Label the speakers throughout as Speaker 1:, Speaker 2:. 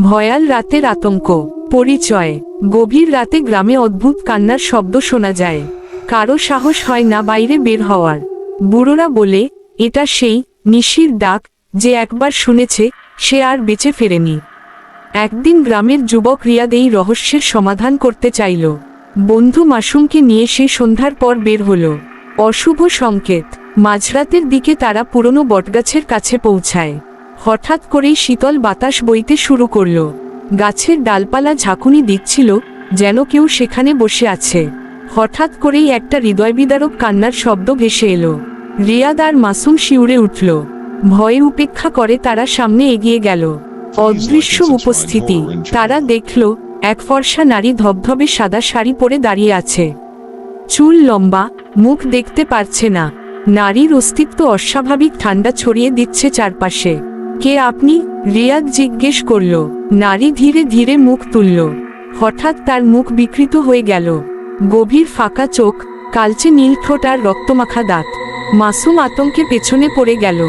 Speaker 1: ভয়াল রাতের আতঙ্ক, পরিচয়। গভীর রাতে গ্রামে অদ্ভুত কান্নার শব্দ শোনা যায়। কারও সাহস হয় না বাইরে বের হওয়ার। বুড়োরা বলে, এটা সেই নিশির ডাক যে একবার শুনেছে, সে আর বেঁচে ফেরেনি। একদিন গ্রামের যুবক রিয়াদ এই রহস্যের সমাধান করতে চাইল। বন্ধু মাসুমকে নিয়ে সে সন্ধ্যার পর বের হল। অশুভ সংকেত, মাঝরাতের দিকে তারা পুরনো বটগাছের কাছে পৌঁছায়। হঠাৎ করেই শীতল বাতাস বইতে শুরু করল। গাছের ডালপালা ঝাঁকুনি দিচ্ছিল যেন কেউ সেখানে বসে আছে। হঠাৎ করেই একটা হৃদয়বিদারক কান্নার শব্দ ভেসে এলো। রিয়াদ আর মাসুম শিউরে উঠল। ভয়ে উপেক্ষা করে তারা সামনে এগিয়ে গেল। অদৃশ্য উপস্থিতি। তারা দেখল, এক ফর্সা নারী ধবধবে সাদা শাড়ি পরে দাঁড়িয়ে আছে। চুল লম্বা, মুখ দেখতে পারছে না। নারীর অস্তিত্ব অস্বাভাবিক ঠান্ডা ছড়িয়ে দিচ্ছে চারপাশে। কে আপনি? রিয়াদ জিজ্ঞেস করল। নারী ধীরে ধীরে মুখ তুলল। হঠাৎ তার মুখ বিকৃত হয়ে গেল। গভীর ফাঁকা চোখ, কালচে নীল আর রক্তমাখা দাঁত। মাসুম আতঙ্কে পেছনে পড়ে গেল।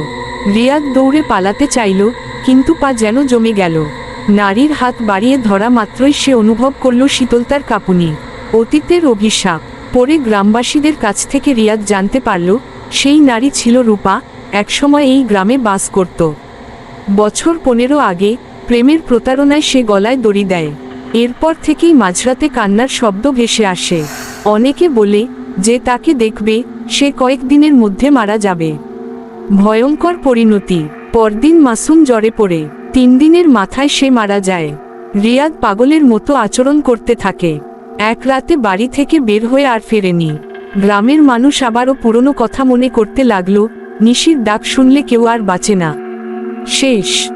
Speaker 1: রিয়াদ দৌড়ে পালাতে চাইল, কিন্তু পা যেন জমে গেল। নারীর হাত বাড়িয়ে ধরা মাত্রই সে অনুভব করল শীতলতার কাঁপুনি। অতীতের অভিশাপ। পরে গ্রামবাসীদের কাছ থেকে রিয়াদ জানতে পারল, সেই নারী ছিল রূপা, একসময় এই গ্রামে বাস করত। বছর পনেরো আগে প্রেমের প্রতারণায় সে গলায় দড়ি দেয়। এরপর থেকেই মাঝরাতে কান্নার শব্দ ভেসে আসে। অনেকে বলে যে তাকে দেখবে, সে কয়েকদিনের মধ্যে মারা যাবে। ভয়ঙ্কর পরিণতি। পরদিন মাসুম জ্বরে পড়ে। তিন দিনের মাথায় সে মারা যায়। রিয়াদ পাগলের মতো আচরণ করতে থাকে। এক রাতে বাড়ি থেকে বের হয়ে আর ফেরেনি। গ্রামের মানুষ আবারও পুরনো কথা মনে করতে লাগল, নিশির ডাক শুনলে কেউ আর বাঁচে না। শেষ।